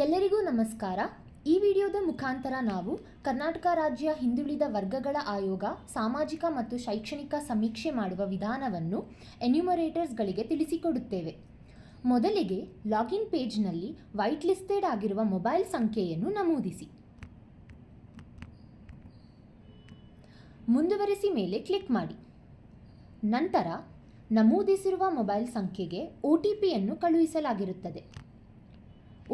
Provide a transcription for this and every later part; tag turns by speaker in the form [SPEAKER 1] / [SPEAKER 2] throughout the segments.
[SPEAKER 1] ಎಲ್ಲರಿಗೂ ನಮಸ್ಕಾರ. ಈ ವಿಡಿಯೋದ ಮುಖಾಂತರ ನಾವು ಕರ್ನಾಟಕ ರಾಜ್ಯ ಹಿಂದುಳಿದ ವರ್ಗಗಳ ಆಯೋಗ, ಸಾಮಾಜಿಕ ಮತ್ತು ಶೈಕ್ಷಣಿಕ ಸಮೀಕ್ಷೆ ಮಾಡುವ ವಿಧಾನವನ್ನು ಎನ್ಯುಮರೇಟರ್ಸ್ಗಳಿಗೆ ತಿಳಿಸಿಕೊಡುತ್ತೇವೆ. ಮೊದಲಿಗೆ ಲಾಗಿನ್ ಪೇಜ್ನಲ್ಲಿ ವೈಟ್ ಲಿಸ್ಟೆಡ್ ಆಗಿರುವ ಮೊಬೈಲ್ ಸಂಖ್ಯೆಯನ್ನು ನಮೂದಿಸಿ. ಮುಂದುವರೆಸಿ ಮೇಲೆ ಕ್ಲಿಕ್ ಮಾಡಿ. ನಂತರ ನಮೂದಿಸಿರುವ ಮೊಬೈಲ್ ಸಂಖ್ಯೆಗೆ ಒ ಟಿ ಪಿಯನ್ನು ಕಳುಹಿಸಲಾಗಿರುತ್ತದೆ.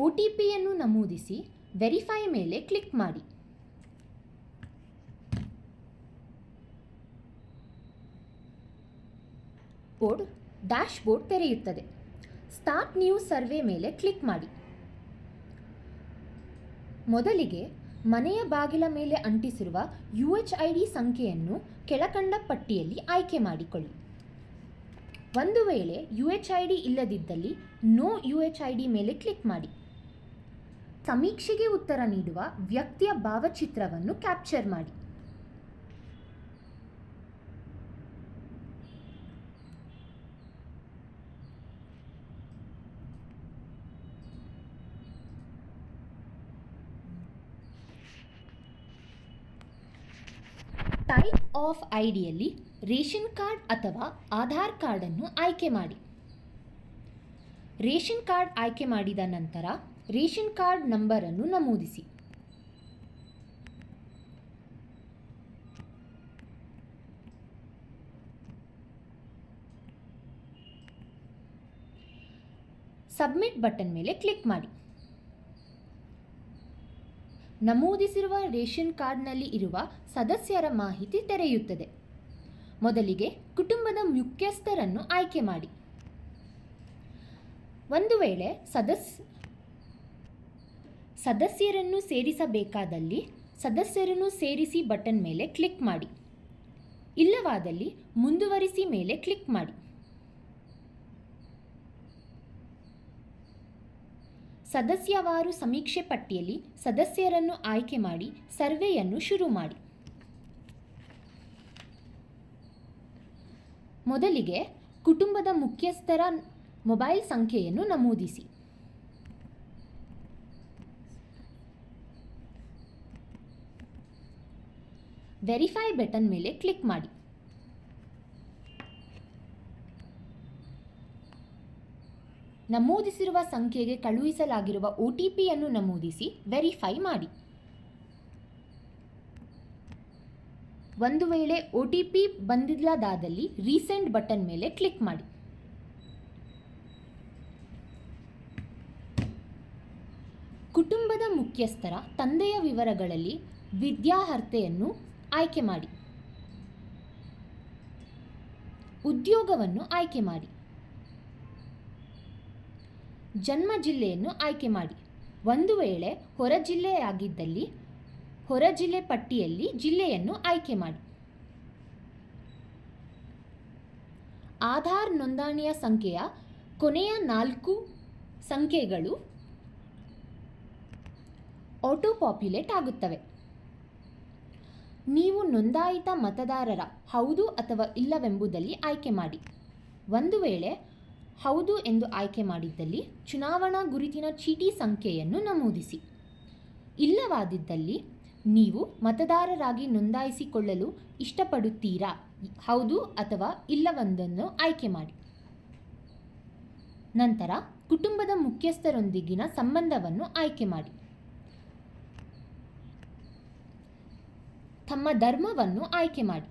[SPEAKER 1] ಒ ಟಿ ಪಿಯನ್ನು ನಮೂದಿಸಿ ವೆರಿಫೈ ಮೇಲೆ ಕ್ಲಿಕ್ ಮಾಡಿ. ಬೋರ್ಡ್ ಡ್ಯಾಶ್ ಬೋರ್ಡ್ ತೆರೆಯುತ್ತದೆ. ಸ್ಟಾರ್ಟ್ ನ್ಯೂ ಸರ್ವೆ ಮೇಲೆ ಕ್ಲಿಕ್ ಮಾಡಿ. ಮೊದಲಿಗೆ ಮನೆಯ ಬಾಗಿಲ ಮೇಲೆ ಅಂಟಿಸಿರುವ ಯು ಎಚ್ ಐ ಡಿ ಸಂಖ್ಯೆಯನ್ನು ಕೆಳಕಂಡ ಪಟ್ಟಿಯಲ್ಲಿ ಆಯ್ಕೆ ಮಾಡಿಕೊಳ್ಳಿ. ಒಂದು ವೇಳೆ ಯು ಎಚ್ ಐ ಡಿ ಇಲ್ಲದಿದ್ದಲ್ಲಿ no U H I D ಮೇಲೆ ಕ್ಲಿಕ್ ಮಾಡಿ. ಸಮೀಕ್ಷೆಗೆ ಉತ್ತರ ನೀಡುವ ವ್ಯಕ್ತಿಯ ಭಾವಚಿತ್ರವನ್ನು ಕ್ಯಾಪ್ಚರ್ ಮಾಡಿ. ಟೈಪ್ ಆಫ್ ಐಡಿಯಲ್ಲಿ ರೇಷನ್ ಕಾರ್ಡ್ ಅಥವಾ ಆಧಾರ್ ಕಾರ್ಡನ್ನು ಆಯ್ಕೆ ಮಾಡಿ. ರೇಷನ್ ಕಾರ್ಡ್ ಆಯ್ಕೆ ಮಾಡಿದ ನಂತರ ರೇಷನ್ ಕಾರ್ಡ್ ನಂಬರನ್ನು ನಮೂದಿಸಿ. ಸಬ್ಮಿಟ್ ಬಟನ್ ಮೇಲೆ ಕ್ಲಿಕ್ ಮಾಡಿ. ನಮೂದಿಸಿರುವ ರೇಷನ್ ಕಾರ್ಡ್ನಲ್ಲಿ ಇರುವ ಸದಸ್ಯರ ಮಾಹಿತಿ ತೆರೆಯುತ್ತದೆ. ಮೊದಲಿಗೆ ಕುಟುಂಬದ ಮುಖ್ಯಸ್ಥರನ್ನು ಆಯ್ಕೆ ಮಾಡಿ. ಒಂದು ವೇಳೆ ಸದಸ್ ಸದಸ್ಯರನ್ನು ಸೇರಿಸಬೇಕಾದಲ್ಲಿ ಸದಸ್ಯರನ್ನು ಸೇರಿಸಿ ಬಟನ್ ಮೇಲೆ ಕ್ಲಿಕ್ ಮಾಡಿ. ಇಲ್ಲವಾದಲ್ಲಿ ಮುಂದುವರಿಸಿ ಮೇಲೆ ಕ್ಲಿಕ್ ಮಾಡಿ. ಸದಸ್ಯವಾರು ಸಮೀಕ್ಷೆ ಪಟ್ಟಿಯಲ್ಲಿ ಸದಸ್ಯರನ್ನು ಆಯ್ಕೆ ಮಾಡಿ ಸರ್ವೆಯನ್ನು ಶುರು ಮಾಡಿ. ಮೊದಲಿಗೆ ಕುಟುಂಬದ ಮುಖ್ಯಸ್ಥರ ಮೊಬೈಲ್ ಸಂಖ್ಯೆಯನ್ನು ನಮೂದಿಸಿ. ವೆರಿಫೈ ಬಟನ್ ಮೇಲೆ ಕ್ಲಿಕ್ ಮಾಡಿ. ನಮೂದಿಸಿರುವ ಸಂಖ್ಯೆಗೆ ಕಳುಹಿಸಲಾಗಿರುವ ಒ ಟಿ ಪಿಯನ್ನು ನಮೂದಿಸಿ ವೆರಿಫೈ ಮಾಡಿ. ಒಂದು ವೇಳೆ ಒ ಟಿ ಪಿ ಬಂದಿಲ್ಲದಾದಲ್ಲಿ ರೀಸೆಂಟ್ ಬಟನ್ ಮೇಲೆ ಕ್ಲಿಕ್ ಮಾಡಿ. ಕುಟುಂಬದ ಮುಖ್ಯಸ್ಥರ ತಂದೆಯ ವಿವರಗಳಲ್ಲಿ ವಿದ್ಯಾರ್ಹತೆಯನ್ನು ಆಯ್ಕೆ ಮಾಡಿ. ಉದ್ಯೋಗವನ್ನು ಆಯ್ಕೆ ಮಾಡಿ. ಜನ್ಮ ಜಿಲ್ಲೆಯನ್ನು ಆಯ್ಕೆ ಮಾಡಿ. ಒಂದು ವೇಳೆ ಹೊರ ಜಿಲ್ಲೆಯಾಗಿದ್ದಲ್ಲಿ, ಹೊರ ಜಿಲ್ಲೆ ಪಟ್ಟಿಯಲ್ಲಿ ಜಿಲ್ಲೆಯನ್ನು ಆಯ್ಕೆ ಮಾಡಿ. ಆಧಾರ್ ನೋಂದಣಿಯ ಸಂಖ್ಯೆಯ ಕೊನೆಯ ನಾಲ್ಕು ಸಂಖ್ಯೆಗಳು ಆಟೋ ಪಾಪ್ಯುಲೇಟ್ ಆಗುತ್ತವೆ. ನೀವು ನೋಂದಾಯಿತ ಮತದಾರರ ಹೌದು ಅಥವಾ ಇಲ್ಲವೆಂಬುದಲ್ಲಿ ಆಯ್ಕೆ ಮಾಡಿ. ಒಂದು ವೇಳೆ ಹೌದು ಎಂದು ಆಯ್ಕೆ ಮಾಡಿದ್ದಲ್ಲಿ ಚುನಾವಣಾ ಗುರುತಿನ ಚೀಟಿ ಸಂಖ್ಯೆಯನ್ನು ನಮೂದಿಸಿ. ಇಲ್ಲವಾದಿದ್ದಲ್ಲಿ ನೀವು ಮತದಾರರಾಗಿ ನೋಂದಾಯಿಸಿಕೊಳ್ಳಲು ಇಷ್ಟಪಡುತ್ತೀರಾ? ಹೌದು ಅಥವಾ ಇಲ್ಲವೊಂದನ್ನು ಆಯ್ಕೆ ಮಾಡಿ. ನಂತರ ಕುಟುಂಬದ ಮುಖ್ಯಸ್ಥರೊಂದಿಗಿನ ಸಂಬಂಧವನ್ನು ಆಯ್ಕೆ ಮಾಡಿ. ತಮ್ಮ ಧರ್ಮವನ್ನು ಆಯ್ಕೆ ಮಾಡಿ.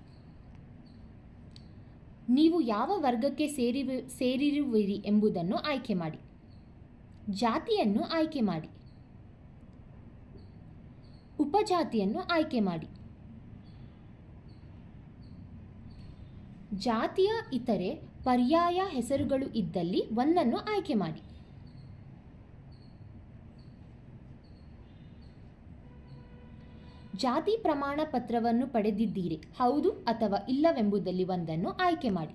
[SPEAKER 1] ನೀವು ಯಾವ ವರ್ಗಕ್ಕೆ ಸೇರಿ ಸೇರಿರುವಿರಿ ಎಂಬುದನ್ನು ಆಯ್ಕೆ ಮಾಡಿ. ಜಾತಿಯನ್ನು ಆಯ್ಕೆ ಮಾಡಿ. ಉಪಜಾತಿಯನ್ನು ಆಯ್ಕೆ ಮಾಡಿ. ಜಾತಿಯ ಇತರೆ ಪರ್ಯಾಯ ಹೆಸರುಗಳು ಇದ್ದಲ್ಲಿ ಒಂದನ್ನು ಆಯ್ಕೆ ಮಾಡಿ. ಜಾತಿ ಪ್ರಮಾಣ ಪತ್ರವನ್ನು ಪಡೆದಿದ್ದೀರಿ. ಹೌದು ಅಥವಾ ಇಲ್ಲವೆಂಬುದಲ್ಲಿ ಒಂದನ್ನು ಆಯ್ಕೆ ಮಾಡಿ.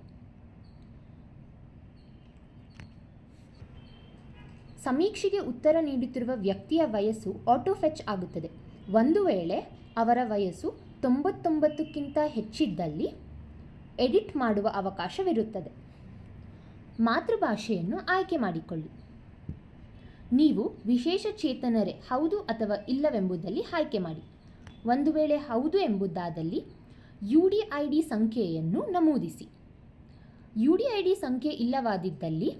[SPEAKER 1] ಸಮೀಕ್ಷೆಗೆ ಉತ್ತರ ನೀಡುತ್ತಿರುವ ವ್ಯಕ್ತಿಯ ವಯಸ್ಸು ಆಟೋ ಫೆಚ್ ಆಗುತ್ತದೆ. ಒಂದು ವೇಳೆ ಅವರ ವಯಸ್ಸು ತೊಂಬತ್ತೊಂಬತ್ತಕ್ಕಿಂತ ಹೆಚ್ಚಿದ್ದಲ್ಲಿ ಎಡಿಟ್ ಮಾಡುವ ಅವಕಾಶವಿರುತ್ತದೆ. ಮಾತೃಭಾಷೆಯನ್ನು ಆಯ್ಕೆ ಮಾಡಿಕೊಳ್ಳಿ. ನೀವು ವಿಶೇಷ ಚೇತನರೇ ಹೌದು ಅಥವಾ ಇಲ್ಲವೆಂಬುದಲ್ಲಿ ಆಯ್ಕೆ ಮಾಡಿ. ಒಂದು ವೇಳೆ ಹೌದು ಎಂಬುದಾದಲ್ಲಿ ಯು ಡಿ ಐ ಡಿ ಸಂಖ್ಯೆಯನ್ನು ನಮೂದಿಸಿ. ಯು ಡಿ ಐ ಡಿ ಸಂಖ್ಯೆ ಇಲ್ಲವಾದಿದ್ದಲ್ಲಿ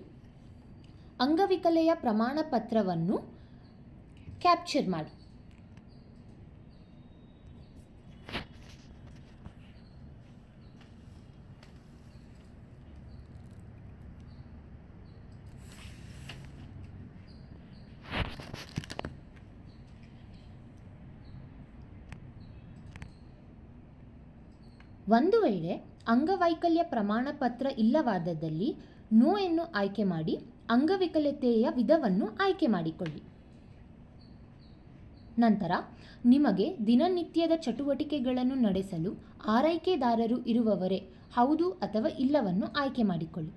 [SPEAKER 1] ಅಂಗವಿಕಲೆಯ ಪ್ರಮಾಣ ಪತ್ರವನ್ನು ಕ್ಯಾಪ್ಚರ್ ಮಾಡಿ. ಒಂದು ವೇಳೆ ಅಂಗವೈಕಲ್ಯ ಪ್ರಮಾಣ ಪತ್ರ ಇಲ್ಲವಾದಲ್ಲಿ ನೋಯನ್ನು ಆಯ್ಕೆ ಮಾಡಿ ಅಂಗವಿಕಲತೆಯ ವಿಧವನ್ನು ಆಯ್ಕೆ ಮಾಡಿಕೊಳ್ಳಿ. ನಂತರ ನಿಮಗೆ ದಿನನಿತ್ಯದ ಚಟುವಟಿಕೆಗಳನ್ನು ನಡೆಸಲು ಆರೈಕೆದಾರರು ಇರುವವರೇ ಹೌದು ಅಥವಾ ಇಲ್ಲವನ್ನು ಆಯ್ಕೆ ಮಾಡಿಕೊಳ್ಳಿ.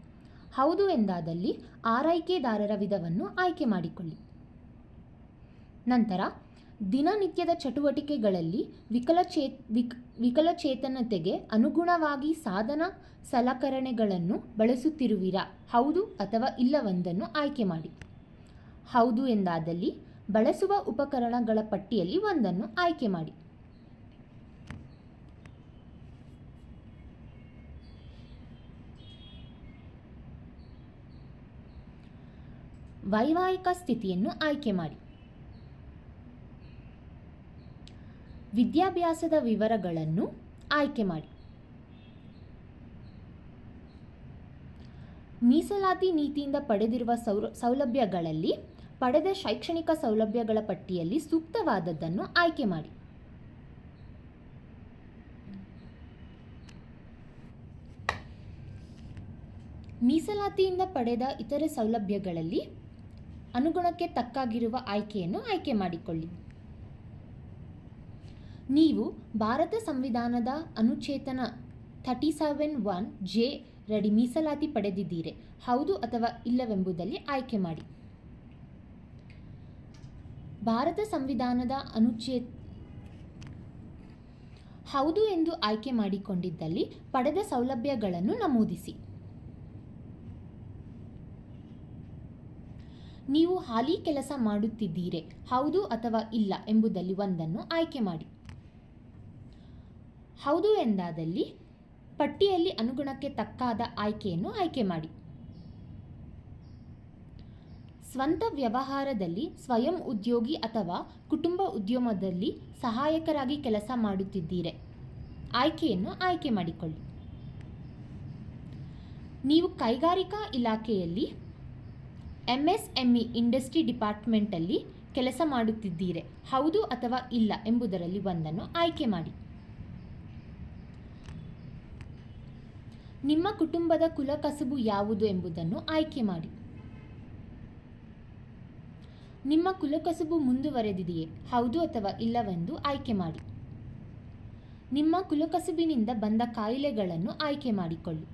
[SPEAKER 1] ಹೌದು ಎಂದಾದಲ್ಲಿ ಆರೈಕೆದಾರರ ವಿಧವನ್ನು ಆಯ್ಕೆ ಮಾಡಿಕೊಳ್ಳಿ. ನಂತರ ದಿನನಿತ್ಯದ ಚಟುವಟಿಕೆಗಳಲ್ಲಿ ವಿಕಲಚೇ, ವಿಕ್, ವಿಕಲಚೇತನತೆಗೆ ಅನುಗುಣವಾಗಿ ಸಾಧನ ಸಲಕರಣೆಗಳನ್ನು ಬಳಸುತ್ತಿರುವಿರಾ? ಹೌದು ಅಥವಾ ಇಲ್ಲವೆಂದನ್ನು ಆಯ್ಕೆ ಮಾಡಿ. ಹೌದು ಎಂದಾದಲ್ಲಿ ಬಳಸುವ ಉಪಕರಣಗಳ ಪಟ್ಟಿಯಲ್ಲಿ ಒಂದನ್ನು ಆಯ್ಕೆ ಮಾಡಿ. ವೈವಾಹಿಕ ಸ್ಥಿತಿಯನ್ನು ಆಯ್ಕೆ ಮಾಡಿ. ವಿದ್ಯಾಭ್ಯಾಸದ ವಿವರಗಳನ್ನು ಆಯ್ಕೆ ಮಾಡಿ. ಮೀಸಲಾತಿ ನೀತಿಯಿಂದ ಪಡೆದಿರುವ ಸೌರ, ಸೌಲಭ್ಯಗಳಲ್ಲಿ ಪಡೆದ ಶೈಕ್ಷಣಿಕ ಸೌಲಭ್ಯಗಳ ಪಟ್ಟಿಯಲ್ಲಿ ಸೂಕ್ತವಾದದ್ದನ್ನು ಆಯ್ಕೆ ಮಾಡಿ. ಮೀಸಲಾತಿಯಿಂದ ಪಡೆದ ಇತರೆ ಸೌಲಭ್ಯಗಳಲ್ಲಿ ಅನುಗುಣಕ್ಕೆ ತಕ್ಕಾಗಿರುವ ಆಯ್ಕೆಯನ್ನು ಆಯ್ಕೆ ಮಾಡಿಕೊಳ್ಳಿ. ನೀವು ಭಾರತ ಸಂವಿಧಾನದ ಅನುಚೇತನ ಥರ್ಟಿ ಸೆವೆನ್ ಒನ್ ಜೆ ರಡಿ ಮೀಸಲಾತಿ ಪಡೆದಿದ್ದೀರಿ. ಹೌದು ಅಥವಾ ಇಲ್ಲವೆಂಬುದಲ್ಲಿ ಆಯ್ಕೆ ಮಾಡಿ. ಭಾರತ ಸಂವಿಧಾನದ ಅನುಚ್ಛೇ ಹೌದು ಎಂದು ಆಯ್ಕೆ ಮಾಡಿಕೊಂಡಿದ್ದಲ್ಲಿ ಪಡೆದ ಸೌಲಭ್ಯಗಳನ್ನು ನಮೂದಿಸಿ. ನೀವು ಹಾಲಿ ಕೆಲಸ ಮಾಡುತ್ತಿದ್ದೀರೆ. ಹೌದು ಅಥವಾ ಇಲ್ಲ ಎಂಬುದಲ್ಲಿ ಒಂದನ್ನು ಆಯ್ಕೆ ಮಾಡಿ. ಹೌದು ಎಂದಾದಲ್ಲಿ ಪಟ್ಟಿಯಲ್ಲಿ ಅನುಗುಣಕ್ಕೆ ತಕ್ಕಾದ ಆಯ್ಕೆಯನ್ನು ಆಯ್ಕೆ ಮಾಡಿ. ಸ್ವಂತ ವ್ಯವಹಾರದಲ್ಲಿ ಸ್ವಯಂ ಉದ್ಯೋಗಿ ಅಥವಾ ಕುಟುಂಬ ಉದ್ಯಮದಲ್ಲಿ ಸಹಾಯಕರಾಗಿ ಕೆಲಸ ಮಾಡುತ್ತಿದ್ದೀರಿ. ಆಯ್ಕೆಯನ್ನು ಆಯ್ಕೆ ಮಾಡಿಕೊಳ್ಳಿ. ನೀವು ಕೈಗಾರಿಕಾ ಇಲಾಖೆಯಲ್ಲಿ ಎಂಎಸ್ಎಂಇ ಇಂಡಸ್ಟ್ರಿ ಡಿಪಾರ್ಟ್ಮೆಂಟಲ್ಲಿ ಕೆಲಸ ಮಾಡುತ್ತಿದ್ದೀರೆ. ಹೌದು ಅಥವಾ ಇಲ್ಲ ಎಂಬುದರಲ್ಲಿ ಒಂದನ್ನು ಆಯ್ಕೆ ಮಾಡಿ. ನಿಮ್ಮ ಕುಟುಂಬದ ಕುಲಕಸುಬು ಯಾವುದು ಎಂಬುದನ್ನು ಆಯ್ಕೆ ಮಾಡಿ. ನಿಮ್ಮ ಕುಲಕಸುಬು ಮುಂದುವರೆದಿದೆಯೇ? ಹೌದು ಅಥವಾ ಇಲ್ಲವೆಂದು ಆಯ್ಕೆ ಮಾಡಿ. ನಿಮ್ಮ ಕುಲಕಸುಬಿನಿಂದ ಬಂದ ಕಾಯಿಲೆಗಳನ್ನು ಆಯ್ಕೆ ಮಾಡಿಕೊಳ್ಳಿ.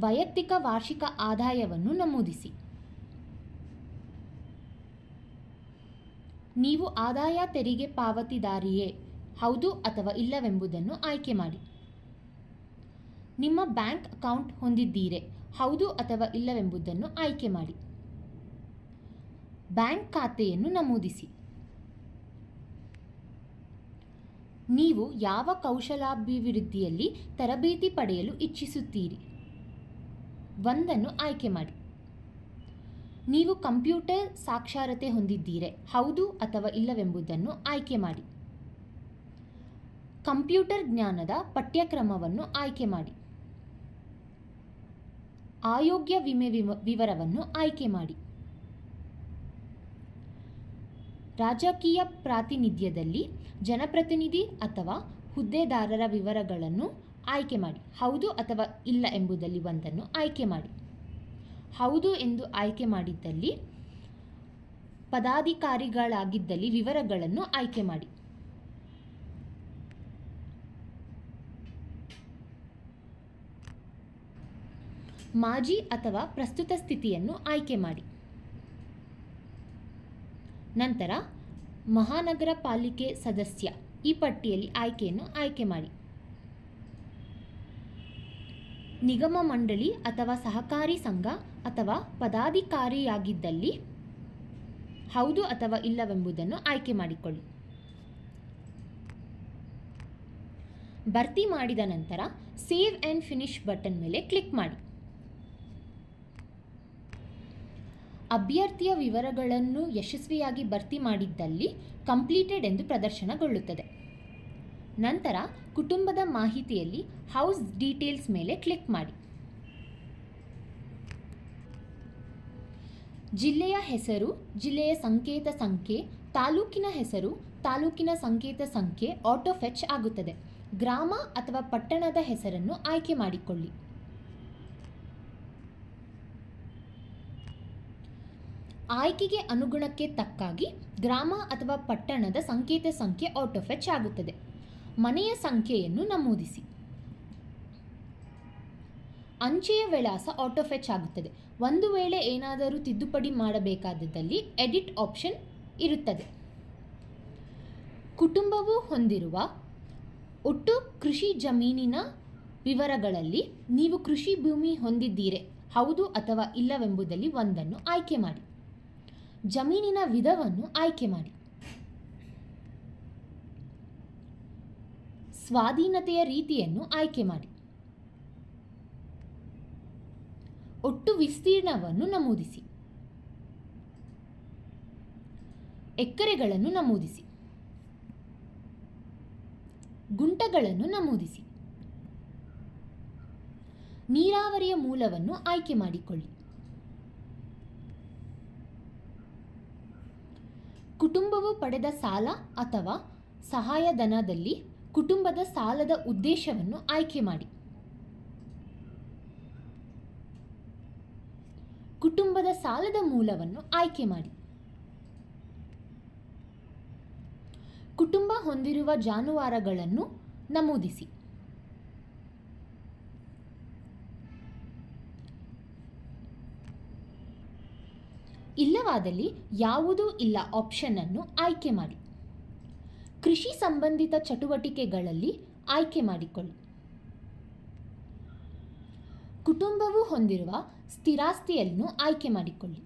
[SPEAKER 1] ವೈಯಕ್ತಿಕ ವಾರ್ಷಿಕ ಆದಾಯವನ್ನು ನಮೂದಿಸಿ. ನೀವು ಆದಾಯ ತೆರಿಗೆ ಪಾವತಿದಾರಿಯೇ? ಹೌದು ಅಥವಾ ಇಲ್ಲವೆಂಬುದನ್ನು ಆಯ್ಕೆ ಮಾಡಿ. ನಿಮ್ಮ ಬ್ಯಾಂಕ್ ಅಕೌಂಟ್ ಹೊಂದಿದ್ದೀರೆ, ಹೌದು ಅಥವಾ ಇಲ್ಲವೆಂಬುದನ್ನು ಆಯ್ಕೆ ಮಾಡಿ. ಬ್ಯಾಂಕ್ ಖಾತೆಯನ್ನು ನಮೂದಿಸಿ. ನೀವು ಯಾವ ಕೌಶಲಾಭಿವೃದ್ಧಿಯಲ್ಲಿ ತರಬೇತಿ ಪಡೆಯಲು ಇಚ್ಛಿಸುತ್ತೀರಿ? ಒಂದನ್ನು ಆಯ್ಕೆ ಮಾಡಿ. ನೀವು ಕಂಪ್ಯೂಟರ್ ಸಾಕ್ಷರತೆ ಹೊಂದಿದ್ದೀರೆ, ಹೌದು ಅಥವಾ ಇಲ್ಲವೆಂಬುದನ್ನು ಆಯ್ಕೆ ಮಾಡಿ. ಕಂಪ್ಯೂಟರ್ ಜ್ಞಾನದ ಪಠ್ಯಕ್ರಮವನ್ನು ಆಯ್ಕೆ ಮಾಡಿ. ಆಯೋಗ್ಯ ವಿಮೆ ವಿವರವನ್ನು ಆಯ್ಕೆ ಮಾಡಿ. ರಾಜಕೀಯ ಪ್ರಾತಿನಿಧ್ಯದಲ್ಲಿ ಜನಪ್ರತಿನಿಧಿ ಅಥವಾ ಹುದ್ದೆದಾರರ ವಿವರಗಳನ್ನು ಆಯ್ಕೆ ಮಾಡಿ. ಹೌದು ಅಥವಾ ಇಲ್ಲ ಎಂಬುದಲ್ಲಿ ಒಂದನ್ನು ಆಯ್ಕೆ ಮಾಡಿ. ಹೌದು ಎಂದು ಆಯ್ಕೆ ಮಾಡಿದ್ದಲ್ಲಿ ಪದಾಧಿಕಾರಿಗಳಾಗಿದ್ದಲ್ಲಿ ವಿವರಗಳನ್ನು ಆಯ್ಕೆ ಮಾಡಿ. ಮಾಜಿ ಅಥವಾ ಪ್ರಸ್ತುತ ಸ್ಥಿತಿಯನ್ನು ಆಯ್ಕೆ ಮಾಡಿ. ನಂತರ ಮಹಾನಗರ ಪಾಲಿಕೆ ಸದಸ್ಯ ಈ ಪಟ್ಟಿಯಲ್ಲಿ ಆಯ್ಕೆಯನ್ನು ಆಯ್ಕೆ ಮಾಡಿ. ನಿಗಮ ಮಂಡಳಿ ಅಥವಾ ಸಹಕಾರಿ ಸಂಘ ಅಥವಾ ಪದಾಧಿಕಾರಿಯಾಗಿದ್ದಲ್ಲಿ ಹೌದು ಅಥವಾ ಇಲ್ಲವೆಂಬುದನ್ನು ಆಯ್ಕೆ ಮಾಡಿಕೊಳ್ಳಿ. ಭರ್ತಿ ಮಾಡಿದ ನಂತರ ಸೇವ್ ಆ್ಯಂಡ್ ಫಿನಿಶ್ ಬಟನ್ ಮೇಲೆ ಕ್ಲಿಕ್ ಮಾಡಿ. ಅಭ್ಯರ್ಥಿಯ ವಿವರಗಳನ್ನು ಯಶಸ್ವಿಯಾಗಿ ಭರ್ತಿ ಮಾಡಿದ್ದಲ್ಲಿ ಕಂಪ್ಲೀಟೆಡ್ ಎಂದು ಪ್ರದರ್ಶನಗೊಳ್ಳುತ್ತದೆ. ನಂತರ ಕುಟುಂಬದ ಮಾಹಿತಿಯಲ್ಲಿ ಹೌಸ್ ಡೀಟೇಲ್ಸ್ ಮೇಲೆ ಕ್ಲಿಕ್ ಮಾಡಿ. ಜಿಲ್ಲೆಯ ಹೆಸರು, ಜಿಲ್ಲೆಯ ಸಂಕೇತ ಸಂಖ್ಯೆ, ತಾಲೂಕಿನ ಹೆಸರು, ತಾಲೂಕಿನ ಸಂಕೇತ ಸಂಖ್ಯೆ ಆಟೋ ಫೆಚ್ ಆಗುತ್ತದೆ. ಗ್ರಾಮ ಅಥವಾ ಪಟ್ಟಣದ ಹೆಸರನ್ನು ಆಯ್ಕೆ ಮಾಡಿಕೊಳ್ಳಿ. ಆಯ್ಕೆಗೆ ಅನುಗುಣಕ್ಕೆ ತಕ್ಕಾಗಿ ಗ್ರಾಮ ಅಥವಾ ಪಟ್ಟಣದ ಸಂಕೇತ ಸಂಖ್ಯೆ ಆಟೋ ಫೆಚ್ ಆಗುತ್ತದೆ. ಮನೆಯ ಸಂಖ್ಯೆಯನ್ನು ನಮೂದಿಸಿ. ಅಂಚೆಯ ವಿಳಾಸ ಆಟೋ ಫೆಚ್ ಆಗುತ್ತದೆ. ಒಂದು ವೇಳೆ ಏನಾದರೂ ತಿದ್ದುಪಡಿ ಮಾಡಬೇಕಾದಲ್ಲಿ ಎಡಿಟ್ ಆಪ್ಷನ್ ಇರುತ್ತದೆ. ಕುಟುಂಬವು ಹೊಂದಿರುವ ಒಟ್ಟು ಕೃಷಿ ಜಮೀನಿನ ವಿವರಗಳಲ್ಲಿ ನೀವು ಕೃಷಿ ಭೂಮಿ ಹೊಂದಿದ್ದೀರೆ, ಹೌದು ಅಥವಾ ಇಲ್ಲವೆಂಬುದಲ್ಲಿ ಒಂದನ್ನು ಆಯ್ಕೆ ಮಾಡಿ. ಜಮೀನಿನ ವಿಧವನ್ನು ಆಯ್ಕೆ ಮಾಡಿ. ಸ್ವಾಧೀನತೆಯ ರೀತಿಯನ್ನು ಆಯ್ಕೆ ಮಾಡಿ. ಒಟ್ಟು ವಿಸ್ತೀರ್ಣವನ್ನು ನಮೂದಿಸಿ. ಎಕರೆಗಳನ್ನು ನಮೂದಿಸಿ. ಗುಂಟಗಳನ್ನು ನಮೂದಿಸಿ. ನೀರಾವರಿಯ ಮೂಲವನ್ನು ಆಯ್ಕೆ ಮಾಡಿಕೊಳ್ಳಿ. ಕುಟುಂಬವು ಪಡೆದ ಸಾಲ ಅಥವಾ ಸಹಾಯಧನದಲ್ಲಿ ಕುಟುಂಬದ ಸಾಲದ ಉದ್ದೇಶವನ್ನು ಆಯ್ಕೆ ಮಾಡಿ. ಕುಟುಂಬದ ಸಾಲದ ಮೂಲವನ್ನು ಆಯ್ಕೆ ಮಾಡಿ. ಕುಟುಂಬ ಹೊಂದಿರುವ ಜಾನುವಾರುಗಳನ್ನು ನಮೂದಿಸಿ. ಇಲ್ಲವಾದಲ್ಲಿ ಯಾವುದೂ ಇಲ್ಲ ಆಪ್ಷನ್ ಅನ್ನು ಆಯ್ಕೆ ಮಾಡಿ. ಕೃಷಿ ಸಂಬಂಧಿತ ಚಟುವಟಿಕೆಗಳಲ್ಲಿ ಆಯ್ಕೆ ಮಾಡಿಕೊಳ್ಳಿ. ಕುಟುಂಬವು ಹೊಂದಿರುವ ಸ್ಥಿರಾಸ್ತಿಯನ್ನು ಆಯ್ಕೆ ಮಾಡಿಕೊಳ್ಳಿ.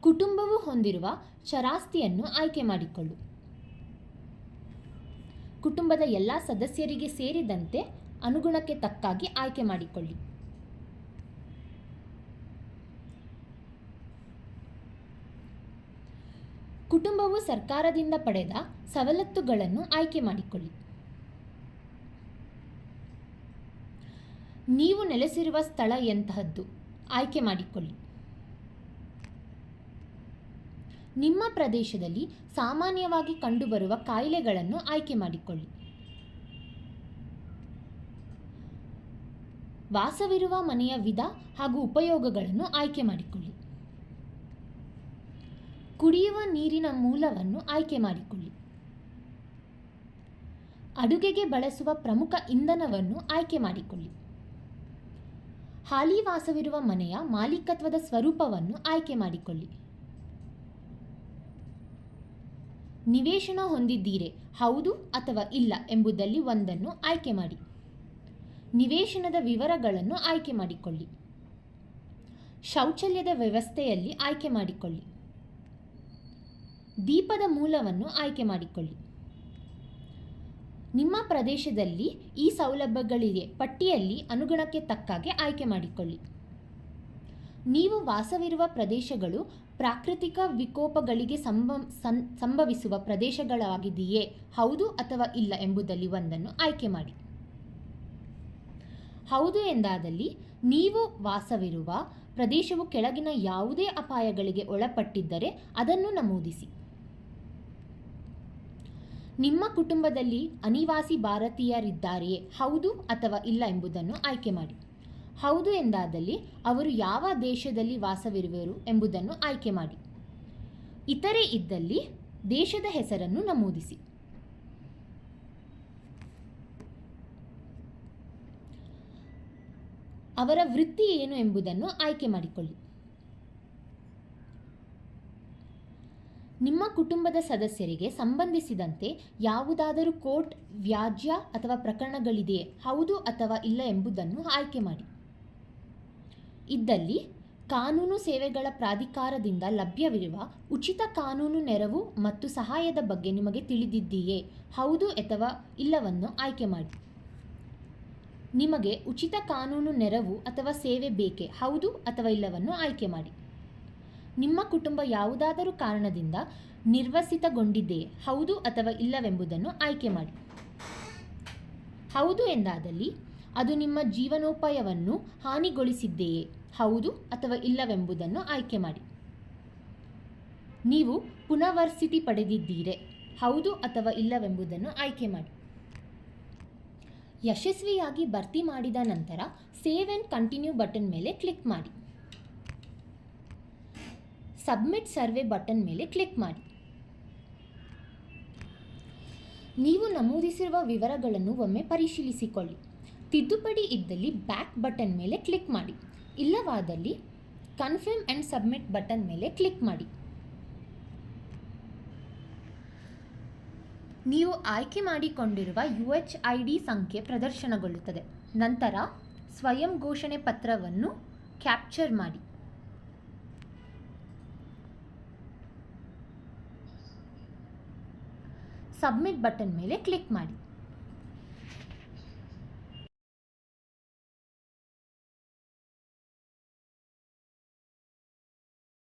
[SPEAKER 1] ಕುಟುಂಬವು ಹೊಂದಿರುವ ಚರಾಸ್ತಿಯನ್ನು ಆಯ್ಕೆ ಮಾಡಿಕೊಳ್ಳಿ. ಕುಟುಂಬದ ಎಲ್ಲ ಸದಸ್ಯರಿಗೆ ಸೇರಿದಂತೆ ಅನುಗುಣಕ್ಕೆ ತಕ್ಕಾಗಿ ಆಯ್ಕೆ ಮಾಡಿಕೊಳ್ಳಿ. ಕುಟುಂಬವು ಸರ್ಕಾರದಿಂದ ಪಡೆದ ಸವಲತ್ತುಗಳನ್ನು ಆಯ್ಕೆ ಮಾಡಿಕೊಳ್ಳಿ. ನೀವು ನೆಲೆಸಿರುವ ಸ್ಥಳ ಎಂತಹದ್ದು? ಆಯ್ಕೆ ಮಾಡಿಕೊಳ್ಳಿ. ನಿಮ್ಮ ಪ್ರದೇಶದಲ್ಲಿ ಸಾಮಾನ್ಯವಾಗಿ ಕಂಡುಬರುವ ಕಾಯಿಲೆಗಳನ್ನು ಆಯ್ಕೆ ಮಾಡಿಕೊಳ್ಳಿ. ವಾಸವಿರುವ ಮನೆಯ ವಿಧ ಹಾಗೂ ಉಪಯೋಗಗಳನ್ನು ಆಯ್ಕೆ ಮಾಡಿಕೊಳ್ಳಿ. ಕುಡಿಯುವ ನೀರಿನ ಮೂಲವನ್ನು ಆಯ್ಕೆ ಮಾಡಿಕೊಳ್ಳಿ. ಅಡುಗೆಗೆ ಬಳಸುವ ಪ್ರಮುಖ ಇಂಧನವನ್ನು ಆಯ್ಕೆ ಮಾಡಿಕೊಳ್ಳಿ. ಹಾಲಿ ವಾಸವಿರುವ ಮನೆಯ ಮಾಲೀಕತ್ವದ ಸ್ವರೂಪವನ್ನು ಆಯ್ಕೆ ಮಾಡಿಕೊಳ್ಳಿ. ನಿವೇಶನ ಹೊಂದಿದ್ದೀರೆ, ಹೌದು ಅಥವಾ ಇಲ್ಲ ಎಂಬುದಲ್ಲಿ ಒಂದನ್ನು ಆಯ್ಕೆ ಮಾಡಿ. ನಿವೇಶನದ ವಿವರಗಳನ್ನು ಆಯ್ಕೆ ಮಾಡಿಕೊಳ್ಳಿ. ಶೌಚಾಲಯದ ವ್ಯವಸ್ಥೆಯಲ್ಲಿ ಆಯ್ಕೆ ಮಾಡಿಕೊಳ್ಳಿ. ದೀಪದ ಮೂಲವನ್ನು ಆಯ್ಕೆ ಮಾಡಿಕೊಳ್ಳಿ. ನಿಮ್ಮ ಪ್ರದೇಶದಲ್ಲಿ ಈ ಸೌಲಭ್ಯಗಳಿಗೆ ಪಟ್ಟಿಯಲ್ಲಿ ಅನುಗುಣಕ್ಕೆ ತಕ್ಕಾಗೆ ಆಯ್ಕೆ ಮಾಡಿಕೊಳ್ಳಿ. ನೀವು ವಾಸವಿರುವ ಪ್ರದೇಶಗಳು ಪ್ರಾಕೃತಿಕ ವಿಕೋಪಗಳಿಗೆ ಸಂಭ ಸಂಭವಿಸುವ ಪ್ರದೇಶಗಳಾಗಿದೆಯೇ? ಹೌದು ಅಥವಾ ಇಲ್ಲ ಎಂಬುದಲ್ಲಿ ಒಂದನ್ನು ಆಯ್ಕೆ ಮಾಡಿ. ಹೌದು ಎಂದಾದಲ್ಲಿ ನೀವು ವಾಸವಿರುವ ಪ್ರದೇಶವು ಕೆಳಗಿನ ಯಾವುದೇ ಅಪಾಯಗಳಿಗೆ ಒಳಪಟ್ಟಿದ್ದರೆ ಅದನ್ನು ನಮೂದಿಸಿ. ನಿಮ್ಮ ಕುಟುಂಬದಲ್ಲಿ ಅನಿವಾಸಿ ಭಾರತೀಯರಿದ್ದಾರೆಯೇ? ಹೌದು ಅಥವಾ ಇಲ್ಲ ಎಂಬುದನ್ನು ಆಯ್ಕೆ ಮಾಡಿ. ಹೌದು ಎಂದಾದಲ್ಲಿ ಅವರು ಯಾವ ದೇಶದಲ್ಲಿ ವಾಸವಿರುವರು ಎಂಬುದನ್ನು ಆಯ್ಕೆ ಮಾಡಿ. ಇತರೆ ಇದ್ದಲ್ಲಿ ದೇಶದ ಹೆಸರನ್ನು ನಮೂದಿಸಿ. ಅವರ ವೃತ್ತಿ ಏನು ಎಂಬುದನ್ನು ಆಯ್ಕೆ ಮಾಡಿಕೊಳ್ಳಿ. ನಿಮ್ಮ ಕುಟುಂಬದ ಸದಸ್ಯರಿಗೆ ಸಂಬಂಧಿಸಿದಂತೆ ಯಾವುದಾದರೂ ಕೋರ್ಟ್, ವ್ಯಾಜ್ಯ ಅಥವಾ ಪ್ರಕರಣಗಳಿದೆಯೇ, ಹೌದು ಅಥವಾ ಇಲ್ಲ ಎಂಬುದನ್ನು ಆಯ್ಕೆ ಮಾಡಿ. ಇದ್ದಲ್ಲಿ ಕಾನೂನು ಸೇವೆಗಳ ಪ್ರಾಧಿಕಾರದಿಂದ ಲಭ್ಯವಿರುವ ಉಚಿತ ಕಾನೂನು ನೆರವು ಮತ್ತು ಸಹಾಯದ ಬಗ್ಗೆ ನಿಮಗೆ ತಿಳಿದಿದ್ದೀಯೇ, ಹೌದು ಅಥವಾ ಇಲ್ಲವನ್ನು ಆಯ್ಕೆ ಮಾಡಿ. ನಿಮಗೆ ಉಚಿತ ಕಾನೂನು ನೆರವು ಅಥವಾ ಸೇವೆ ಬೇಕೇ, ಹೌದು ಅಥವಾ ಇಲ್ಲವನ್ನು ಆಯ್ಕೆ ಮಾಡಿ. ನಿಮ್ಮ ಕುಟುಂಬ ಯಾವುದಾದರೂ ಕಾರಣದಿಂದ ನಿರ್ವಸಿತಗೊಂಡಿದೆಯೇ ಹೌದು ಅಥವಾ ಇಲ್ಲವೆಂಬುದನ್ನು ಆಯ್ಕೆ ಮಾಡಿ. ಹೌದು ಎಂದಾದಲ್ಲಿ ಅದು ನಿಮ್ಮ ಜೀವನೋಪಾಯವನ್ನು ಹಾನಿಗೊಳಿಸಿದ್ದೆಯೇ ಹೌದು ಅಥವಾ ಇಲ್ಲವೆಂಬುದನ್ನು ಆಯ್ಕೆ ಮಾಡಿ. ನೀವು ಪುನರ್ವಸತಿ ಪಡೆದಿದ್ದೀರೆ ಹೌದು ಅಥವಾ ಇಲ್ಲವೆಂಬುದನ್ನು ಆಯ್ಕೆ ಮಾಡಿ. ಯಶಸ್ವಿಯಾಗಿ ಭರ್ತಿ ಮಾಡಿದ ನಂತರ ಸೇವ್ ಆ್ಯಂಡ್ ಕಂಟಿನ್ಯೂ ಬಟನ್ ಮೇಲೆ ಕ್ಲಿಕ್ ಮಾಡಿ. ಸಬ್ಮಿಟ್ ಸರ್ವೆ ಬಟನ್ ಮೇಲೆ ಕ್ಲಿಕ್ ಮಾಡಿ. ನೀವು ನಮೂದಿಸಿರುವ ವಿವರಗಳನ್ನು ಒಮ್ಮೆ ಪರಿಶೀಲಿಸಿಕೊಳ್ಳಿ. ತಿದ್ದುಪಡಿ ಇದ್ದಲ್ಲಿ ಬ್ಯಾಕ್ ಬಟನ್ ಮೇಲೆ ಕ್ಲಿಕ್ ಮಾಡಿ. ಇಲ್ಲವಾದಲ್ಲಿ ಕನ್ಫರ್ಮ್ ಆ್ಯಂಡ್ ಸಬ್ಮಿಟ್ ಬಟನ್ ಮೇಲೆ ಕ್ಲಿಕ್ ಮಾಡಿ. ನೀವು ಆಯ್ಕೆ ಮಾಡಿಕೊಂಡಿರುವ ಯು ಎಚ್ ಐ ಡಿ ಸಂಖ್ಯೆ ಪ್ರದರ್ಶನಗೊಳ್ಳುತ್ತದೆ. ನಂತರ ಸ್ವಯಂ ಘೋಷಣೆ ಪತ್ರವನ್ನು ಕ್ಯಾಪ್ಚರ್ ಮಾಡಿ. ಸಬ್ಮಿಟ್ ಬಟನ್ ಮೇಲೆ ಕ್ಲಿಕ್ ಮಾಡಿ.